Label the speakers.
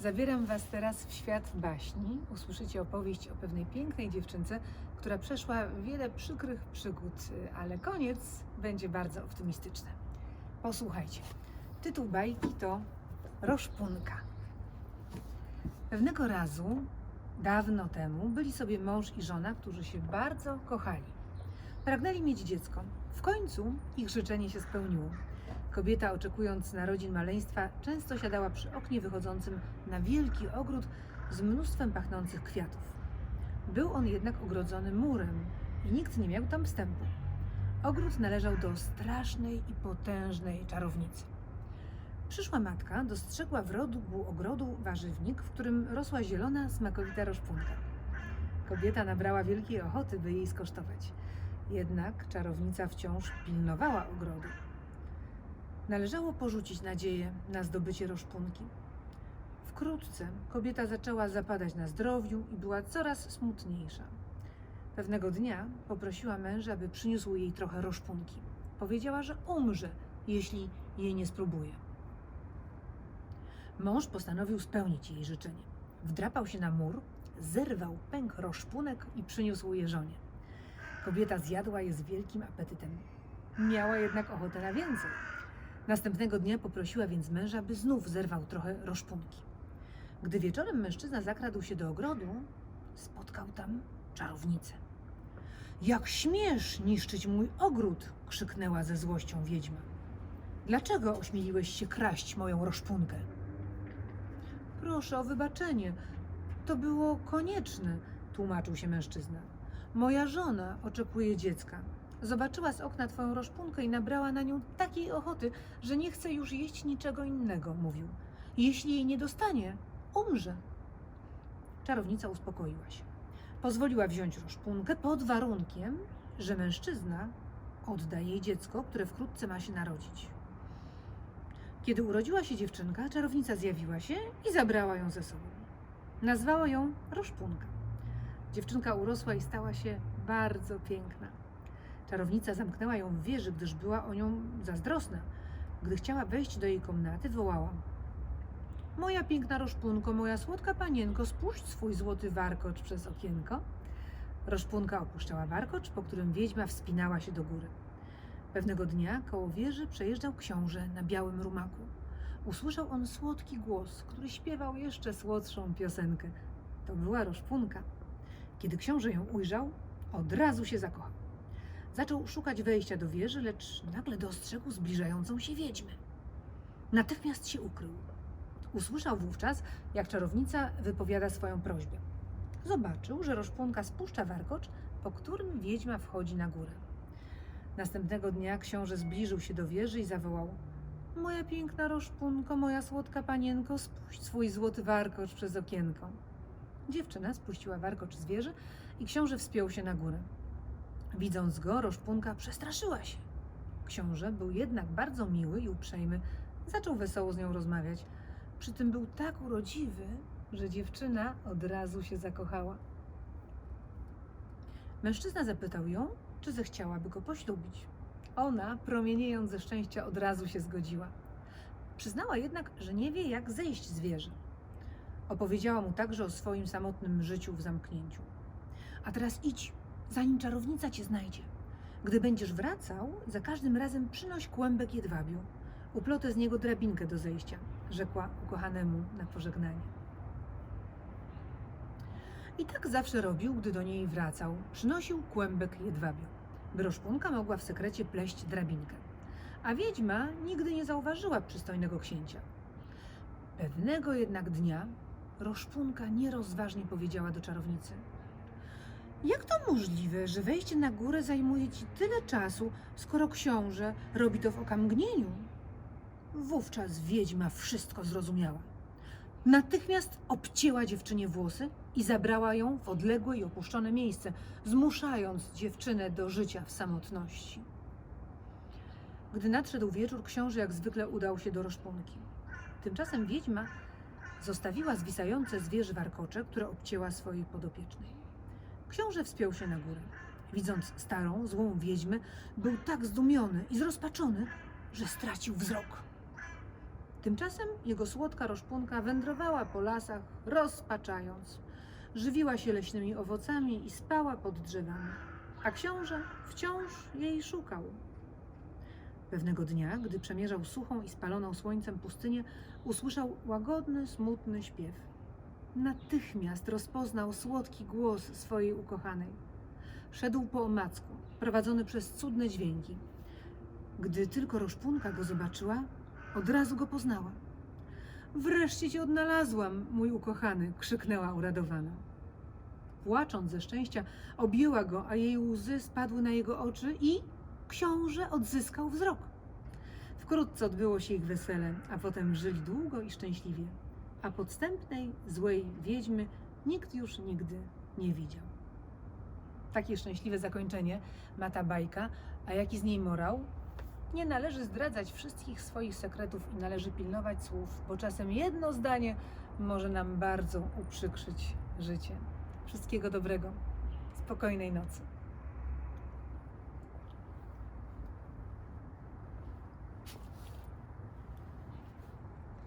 Speaker 1: Zabieram Was teraz w świat baśni. Usłyszycie opowieść o pewnej pięknej dziewczynce, która przeszła wiele przykrych przygód, ale koniec będzie bardzo optymistyczny. Posłuchajcie. Tytuł bajki to Roszpunka. Pewnego razu, dawno temu, byli sobie mąż i żona, którzy się bardzo kochali. Pragnęli mieć dziecko. W końcu ich życzenie się spełniło. Kobieta, oczekując narodzin maleństwa, często siadała przy oknie wychodzącym na wielki ogród z mnóstwem pachnących kwiatów. Był on jednak ogrodzony murem i nikt nie miał tam wstępu. Ogród należał do strasznej i potężnej czarownicy. Przyszła matka dostrzegła w rogu ogrodu warzywnik, w którym rosła zielona, smakowita roszpunka. Kobieta nabrała wielkiej ochoty, by jej skosztować. Jednak czarownica wciąż pilnowała ogrodu. Należało porzucić nadzieję na zdobycie roszpunki. Wkrótce kobieta zaczęła zapadać na zdrowiu i była coraz smutniejsza. Pewnego dnia poprosiła męża, by przyniósł jej trochę roszpunki. Powiedziała, że umrze, jeśli jej nie spróbuje. Mąż postanowił spełnić jej życzenie. Wdrapał się na mur, zerwał pęk roszpunek i przyniósł je żonie. Kobieta zjadła je z wielkim apetytem. Miała jednak ochotę na więcej. Następnego dnia poprosiła więc męża, by znów zerwał trochę roszpunki. Gdy wieczorem mężczyzna zakradł się do ogrodu, spotkał tam czarownicę. Jak śmiesz niszczyć mój ogród! krzyknęła ze złością wiedźma. Dlaczego ośmieliłeś się kraść moją roszpunkę? Proszę o wybaczenie. To było konieczne, tłumaczył się mężczyzna. Moja żona oczekuje dziecka. Zobaczyła z okna twoją roszpunkę i nabrała na nią takiej ochoty, że nie chce już jeść niczego innego, mówił. Jeśli jej nie dostanie, umrze. Czarownica uspokoiła się. Pozwoliła wziąć roszpunkę pod warunkiem, że mężczyzna odda jej dziecko, które wkrótce ma się narodzić. Kiedy urodziła się dziewczynka, czarownica zjawiła się i zabrała ją ze sobą. Nazwała ją Roszpunka. Dziewczynka urosła i stała się bardzo piękna. Czarownica zamknęła ją w wieży, gdyż była o nią zazdrosna. Gdy chciała wejść do jej komnaty, wołała: Moja piękna roszpunko, moja słodka panienko, spuść swój złoty warkocz przez okienko. Roszpunka opuszczała warkocz, po którym wiedźma wspinała się do góry. Pewnego dnia koło wieży przejeżdżał książę na białym rumaku. Usłyszał on słodki głos, który śpiewał jeszcze słodszą piosenkę. To była roszpunka. Kiedy książę ją ujrzał, od razu się zakochał. Zaczął szukać wejścia do wieży, lecz nagle dostrzegł zbliżającą się wiedźmę. Natychmiast się ukrył. Usłyszał wówczas, jak czarownica wypowiada swoją prośbę. Zobaczył, że roszpunka spuszcza warkocz, po którym wiedźma wchodzi na górę. Następnego dnia książę zbliżył się do wieży i zawołał: Moja piękna roszpunko, moja słodka panienko, spuść swój złoty warkocz przez okienko. Dziewczyna spuściła warkocz z wieży i książę wspiął się na górę. Widząc go, roszpunka przestraszyła się. Książę był jednak bardzo miły i uprzejmy. Zaczął wesoło z nią rozmawiać. Przy tym był tak urodziwy, że dziewczyna od razu się zakochała. Mężczyzna zapytał ją, czy zechciałaby go poślubić. Ona, promieniejąc ze szczęścia, od razu się zgodziła. Przyznała jednak, że nie wie, jak zejść z wieży. Opowiedziała mu także o swoim samotnym życiu w zamknięciu. A teraz idź, zanim czarownica cię znajdzie. Gdy będziesz wracał, za każdym razem przynoś kłębek jedwabiu. Uplotę z niego drabinkę do zejścia, rzekła ukochanemu na pożegnanie. I tak zawsze robił, gdy do niej wracał. Przynosił kłębek jedwabiu, by roszpunka mogła w sekrecie pleść drabinkę. A wiedźma nigdy nie zauważyła przystojnego księcia. Pewnego jednak dnia roszpunka nierozważnie powiedziała do czarownicy – jak to możliwe, że wejście na górę zajmuje ci tyle czasu, skoro książę robi to w okamgnieniu? Wówczas wiedźma wszystko zrozumiała. Natychmiast obcięła dziewczynie włosy i zabrała ją w odległe i opuszczone miejsce, zmuszając dziewczynę do życia w samotności. Gdy nadszedł wieczór, książę jak zwykle udał się do roszpunki. Tymczasem wiedźma zostawiła zwisające z wieży warkocze, które obcięła swojej podopiecznej. Książę wspiął się na górę. Widząc starą, złą wiedźmę, był tak zdumiony i zrozpaczony, że stracił wzrok. Tymczasem jego słodka roszpunka wędrowała po lasach, rozpaczając. Żywiła się leśnymi owocami i spała pod drzewami, a książę wciąż jej szukał. Pewnego dnia, gdy przemierzał suchą i spaloną słońcem pustynię, usłyszał łagodny, smutny śpiew. Natychmiast rozpoznał słodki głos swojej ukochanej. Szedł po omacku, prowadzony przez cudne dźwięki. Gdy tylko roszpunka go zobaczyła, od razu go poznała. Wreszcie cię odnalazłam, mój ukochany, krzyknęła uradowana. Płacząc ze szczęścia, objęła go, a jej łzy spadły na jego oczy i książę odzyskał wzrok. Wkrótce odbyło się ich wesele, a potem żyli długo i szczęśliwie. A podstępnej, złej wiedźmy nikt już nigdy nie widział. Takie szczęśliwe zakończenie ma ta bajka, a jaki z niej morał? Nie należy zdradzać wszystkich swoich sekretów i należy pilnować słów, bo czasem jedno zdanie może nam bardzo uprzykrzyć życie. Wszystkiego dobrego, spokojnej nocy.